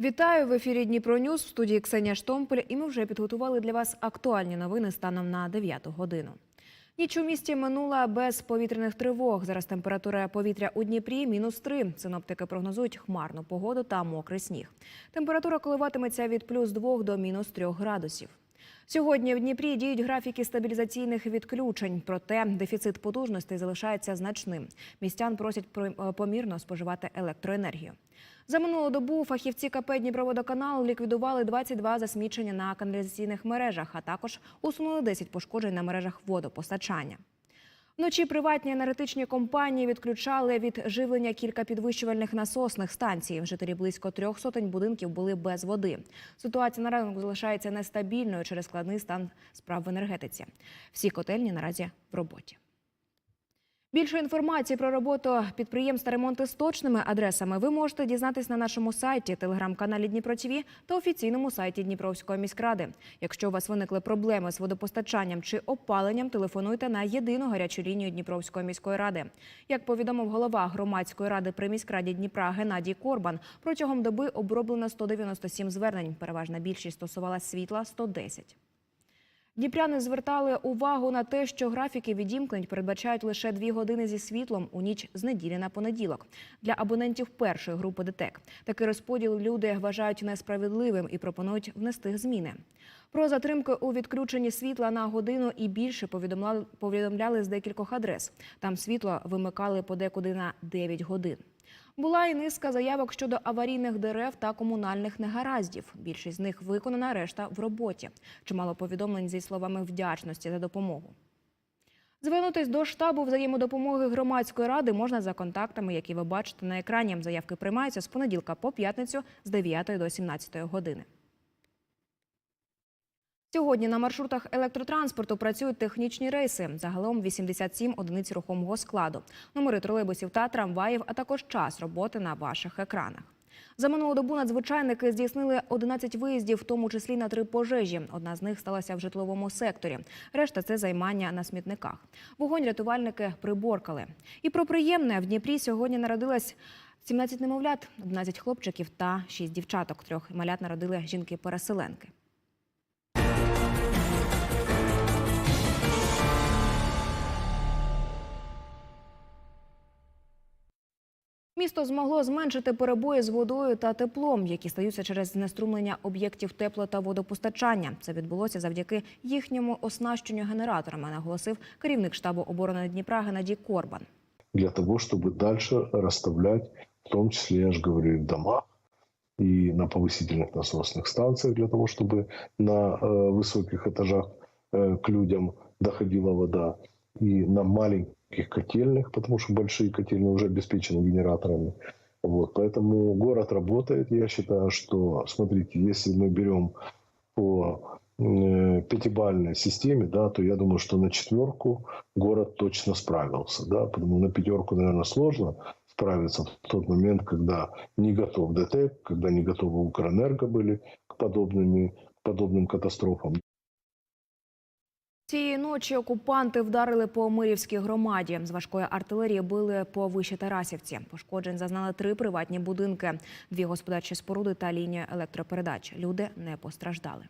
Вітаю в ефірі Дніпро Ньюс в студії Ксенія Штомпель. І ми вже підготували для вас актуальні новини станом на 9 годину. Ніч у місті минула без повітряних тривог. Зараз температура повітря у Дніпрі мінус 3. Синоптики прогнозують хмарну погоду та мокрий сніг. Температура коливатиметься від плюс 2 до мінус 3 градусів. Сьогодні в Дніпрі діють графіки стабілізаційних відключень, проте дефіцит потужностей залишається значним. Містян просять про- е, помірно споживати електроенергію. За минулу добу фахівці КП Дніпроводоканал ліквідували 22 засмічення на каналізаційних мережах, а також усунули 10 пошкоджень на мережах водопостачання. Вночі приватні енергетичні компанії відключали від живлення кілька підвищувальних насосних станцій. Жителі близько трьох сотень будинків були без води. Ситуація на ранок залишається нестабільною через складний стан справ в енергетиці. Всі котельні наразі в роботі. Більше інформації про роботу підприємств та ремонти з точними адресами ви можете дізнатись на нашому сайті, телеграм-каналі Дніпро ТВ та офіційному сайті Дніпровської міськради. Якщо у вас виникли проблеми з водопостачанням чи опаленням, телефонуйте на єдину гарячу лінію Дніпровської міської ради. Як повідомив голова громадської ради при міськраді Дніпра Геннадій Корбан, протягом доби оброблено 197 звернень. Переважна більшість стосувалась світла 110. Дніпряни звертали увагу на те, що графіки відімкнень передбачають лише дві години зі світлом у ніч з неділі на понеділок для абонентів першої групи ДТЕК. Такий розподіл люди вважають несправедливим і пропонують внести зміни. Про затримки у відключенні світла на годину і більше повідомляли, з декількох адрес. Там світло вимикали подекуди на 9 годин. Була і низка заявок щодо аварійних дерев та комунальних негараздів. Більшість з них виконана, решта в роботі. Чимало повідомлень зі словами вдячності за допомогу. Звернутись до штабу взаємодопомоги громадської ради можна за контактами, які ви бачите на екрані. Заявки приймаються з понеділка по п'ятницю з 9 до 17 години. Сьогодні на маршрутах електротранспорту працюють технічні рейси. Загалом 87 одиниць рухомого складу, номери тролейбусів та трамваїв, а також час роботи на ваших екранах. За минулу добу надзвичайники здійснили 11 виїздів, в тому числі на три пожежі. Одна з них сталася в житловому секторі. Решта це займання на смітниках. Вогонь рятувальники приборкали. І про приємне в Дніпрі сьогодні народилась 17 немовлят, 11 хлопчиків та 6 дівчаток. Трьох малят народили жінки-переселенки. Місто змогло зменшити перебої з водою та теплом, які стаються через знеструмлення об'єктів тепло та водопостачання. Це відбулося завдяки їхньому оснащенню генераторами, наголосив керівник штабу оборони Дніпра Геннадій Корбан. для того, чтобы дальше расставлять, в том числе, я же говорю, и в домах, и на повысительных насосных станциях, для того, чтобы на э, высоких этажах э, к людям доходила вода, И на маленьких котельных, потому что большие котельные уже обеспечены генераторами. Вот, поэтому город работает. Я считаю, что, смотрите, если мы берем по э, пятибалльной системе, да, то я думаю, что на четверку город точно справился, да, потому на пятерку, наверное, сложно справиться в тот момент, когда не готов ДТЭК, когда не готовы Укрэнерго были к подобным, к подобным катастрофам. Цієї ночі окупанти вдарили по Мирівській громаді. З важкої артилерії били по виші Тарасівці. Пошкоджень зазнали три приватні будинки, дві господарчі споруди та лінія електропередач. Люди не постраждали.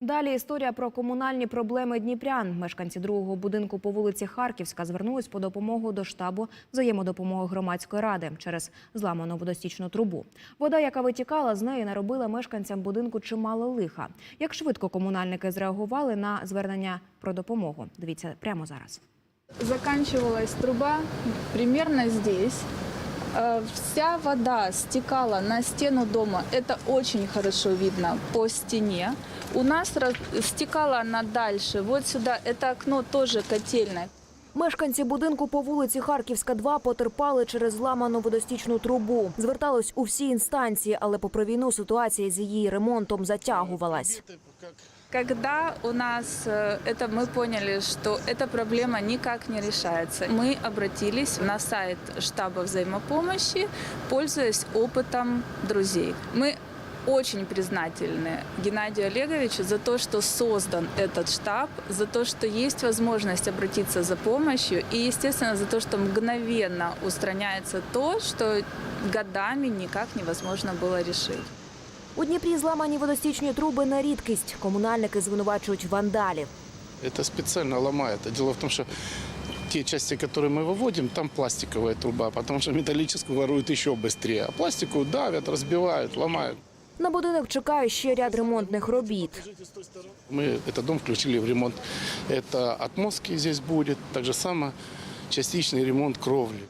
Далі історія про комунальні проблеми дніпрян. Мешканці другого будинку по вулиці Харківська звернулись по допомогу до штабу взаємодопомоги громадської ради через зламану водостічну трубу. Вода, яка витікала з неї, наробила мешканцям будинку чимало лиха. Як швидко комунальники зреагували на звернення про допомогу? Дивіться прямо зараз. Заканчивалась труба примерно здесь. Э, Вся вода стекала на стену дома. Это очень хорошо видно по стене. У нас раз- стекала она дальше. Вот сюда. Это окно тоже котельное. Мешканці будинку по вулиці Харківська, 2 потерпали через зламану водостічну трубу. Звертались у всі інстанції, але попри війну ситуація з її ремонтом затягувалась. Когда у нас э, это мы поняли, что эта проблема никак не решается, мы обратились на сайт штаба взаимопомощи, пользуясь опытом друзей. Мы очень признательны Геннадию Олеговичу за то, что создан этот штаб, за то, что есть возможность обратиться за помощью и, естественно, за то, что мгновенно устраняется то, что годами никак невозможно было решить. У Дніпрі зламані водостічні труби на рідкість. Комунальники звинувачують вандалів. Это специально ломает. А Дело в том, что те части, которые мы выводим, там пластиковая труба, потому что металлическую воруют еще быстрее. А пластику давят, разбивают, ломают. На будинок чекає ще ряд ремонтних робіт. Мы этот дом включили в ремонт. Это отмостки здесь будет, так же само частичный ремонт кровли.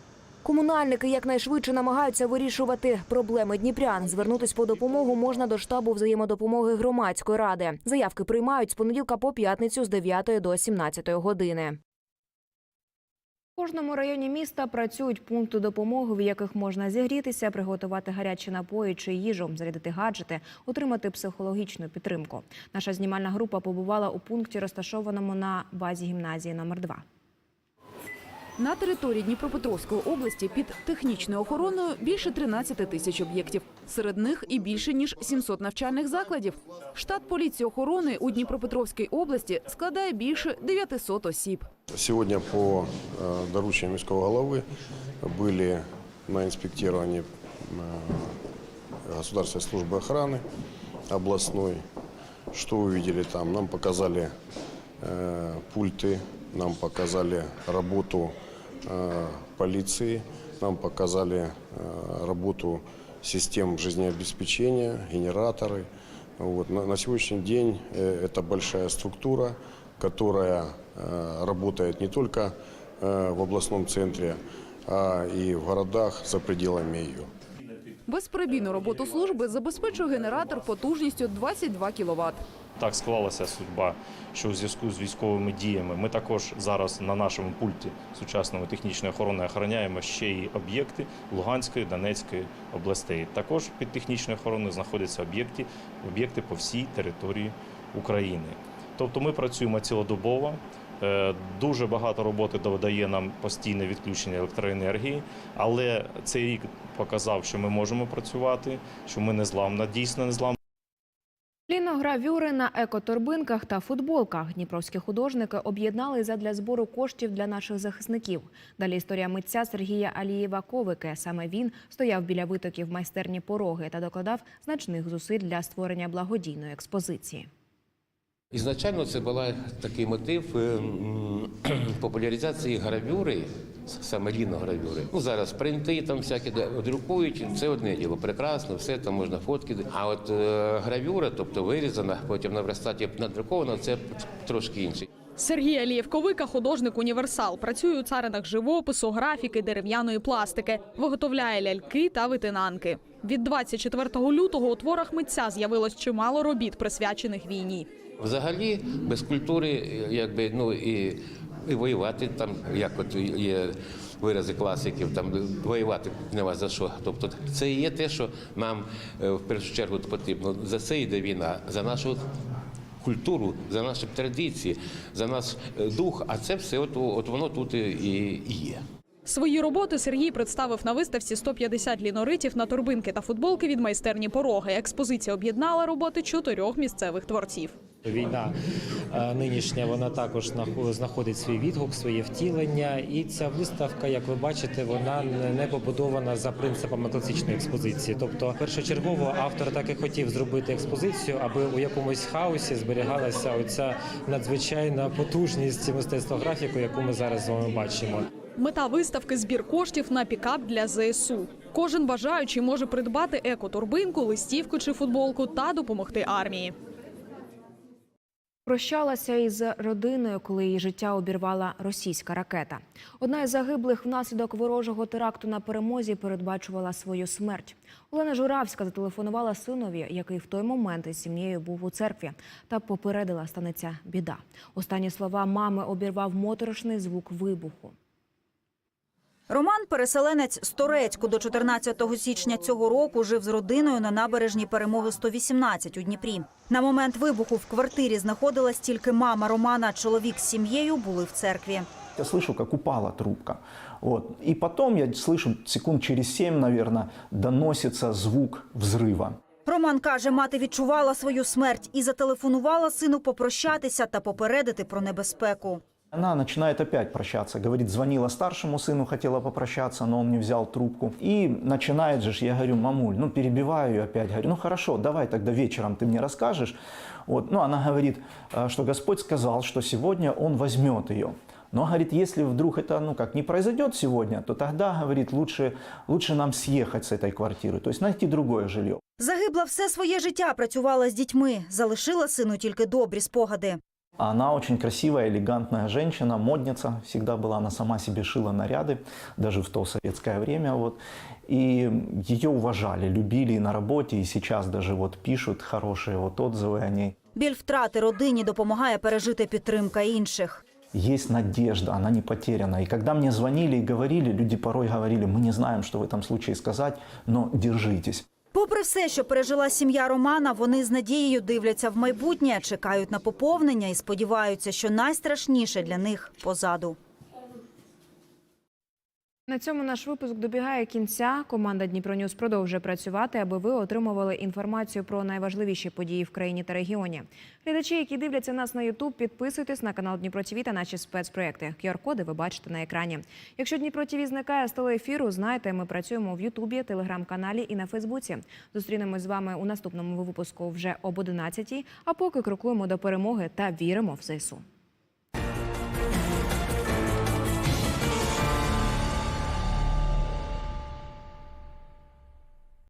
Комунальники якнайшвидше намагаються вирішувати проблеми дніпрян. Звернутись по допомогу можна до штабу взаємодопомоги громадської ради. Заявки приймають з понеділка по п'ятницю з 9 до 17 години. У кожному районі міста працюють пункти допомоги, в яких можна зігрітися, приготувати гарячі напої чи їжу, зарядити гаджети, отримати психологічну підтримку. Наша знімальна група побувала у пункті, розташованому на базі гімназії номер 2 На території Дніпропетровської області під технічною охороною більше 13 тисяч об'єктів. Серед них і більше ніж 700 навчальних закладів. Штат поліції охорони у Дніпропетровській області складає більше 900 осіб. Сегодня по э, доручению міського головы были на инспектировании э, Государственной службы охраны областной. Что увидели там? Нам показали э, пульты, нам показали работу э, полиции, нам показали э, работу систем жизнеобеспечения, генераторы. Вот. На, на сегодняшний день э, это большая структура, которая э, работает не только э, в областном центре, а и в городах за пределами ее. Безперебійну роботу служби забезпечує генератор потужністю 22 кВт. Так склалася судьба, що у зв'язку з військовими діями ми також зараз на нашому пульті сучасної технічної охорони охороняємо ще й об'єкти Луганської, Донецької областей. Також під технічною охороною знаходяться об'єкти, об'єкти по всій території України. Тобто ми працюємо цілодобово. Е, Дуже багато роботи додає нам постійне відключення електроенергії, але цей рік показав, що ми можемо працювати, що ми не зламна, дійсно не зламна. Ліногравюри на екоторбинках та футболках дніпровські художники об'єднали задля збору коштів для наших захисників. Далі історія митця Сергія Алієва Ковики. Саме він стояв біля витоків майстерні пороги та докладав значних зусиль для створення благодійної експозиції. Ізначально це був такий мотив е, популяризації гравюри, саме ліногравюри. Ну зараз принти там всякі друкують. Це одне діло, прекрасно, все там можна фотки. А от е, гравюра, тобто вирізана, потім на верстаті надрукована, це трошки інше. Сергій Алієв-Ковика – художник-універсал. Працює у царинах живопису, графіки, дерев'яної пластики. Виготовляє ляльки та витинанки. Від 24 лютого у творах митця з'явилось чимало робіт, присвячених війні. Взагалі без культури, якби ну і, і воювати там, як от є вирази класиків, там воювати нема за що. Тобто це і є те, що нам е, в першу чергу потрібно. За це йде війна, за нашу культуру, за наші традиції, за наш е, дух. А це все от, от воно тут і, є. Свої роботи Сергій представив на виставці 150 ліноритів на торбинки та футболки від майстерні пороги. Експозиція об'єднала роботи чотирьох місцевих творців. Війна е, нинішня вона також знахо- знаходить свій відгук, своє втілення. І ця виставка, як ви бачите, вона не- не побудована за принципами класичної експозиції. Тобто, першочергово автор так і хотів зробити експозицію, аби у якомусь хаосі зберігалася оця надзвичайна потужність мистецтва графіку, яку ми зараз з вами бачимо. Мета виставки збір коштів на пікап для ЗСУ. Кожен бажаючий може придбати екоторбинку, листівку чи футболку та допомогти армії. Прощалася із родиною, коли її життя обірвала російська ракета. Одна із загиблих внаслідок ворожого теракту на перемозі передбачувала свою смерть. Олена Журавська зателефонувала синові, який в той момент із сім'єю був у церкві, та попередила станеться біда. Останні слова мами обірвав моторошний звук вибуху. Роман, переселенець з Торецьку, до 14 січня цього року жив з родиною на набережній перемоги 118 у Дніпрі. На момент вибуху в квартирі знаходилась тільки мама Романа. Чоловік з сім'єю були в церкві. Я слышу, как упала трубка. Вот. И потом я слышу, секунд через семь, наверное, доносится звук взрыва. Роман каже, мати відчувала свою смерть і зателефонувала сину попрощатися та попередити про небезпеку. Она начинает опять прощаться. Говорит, звонила старшему сыну, хотела попрощаться, но он не взял трубку. И начинает же, ж, я говорю, мамуль, ну перебиваю ее опять. Говорю, ну хорошо, давай тогда вечером ты мне расскажешь. Вот. Ну, она говорит, э, что Господь сказал, что сегодня Он возьмет ее. Но, говорит, если вдруг это, ну, как не произойдет сегодня, то тогда, говорит, лучше, лучше нам съехать с этой квартиры, то есть найти другое жилье. Загибла все своє життя, працювала з дітьми, залишила сину тільки добрі спогади. Она очень красивая, элегантная женщина, модница всегда была. Она сама себе шила наряды, даже в то советское время. Вот. И ее уважали, любили и на работе, и сейчас даже вот пишут хорошие вот отзывы о ней. Біль втрати родині допомагає пережити підтримка інших. Есть надежда, она не потеряна. И когда мне звонили и говорили, люди порой говорили, мы не знаем, что в этом случае сказать, но держитесь. Попри все, що пережила сім'я Романа, вони з надією дивляться в майбутнє, чекають на поповнення і сподіваються, що найстрашніше для них позаду. На цьому наш випуск добігає кінця. Команда Дніпронюс продовжує працювати, аби ви отримували інформацію про найважливіші події в країні та регіоні. Глядачі, які дивляться нас на Ютуб, підписуйтесь на канал Дніпро ТВ та наші спецпроекти. QR-коди ви бачите на екрані. Якщо Дніпро ТВ зникає з телеефіру, знайте, ми працюємо в Ютубі, телеграм-каналі і на Фейсбуці. Зустрінемось з вами у наступному випуску вже об 11 А поки крокуємо до перемоги та віримо в ЗСУ.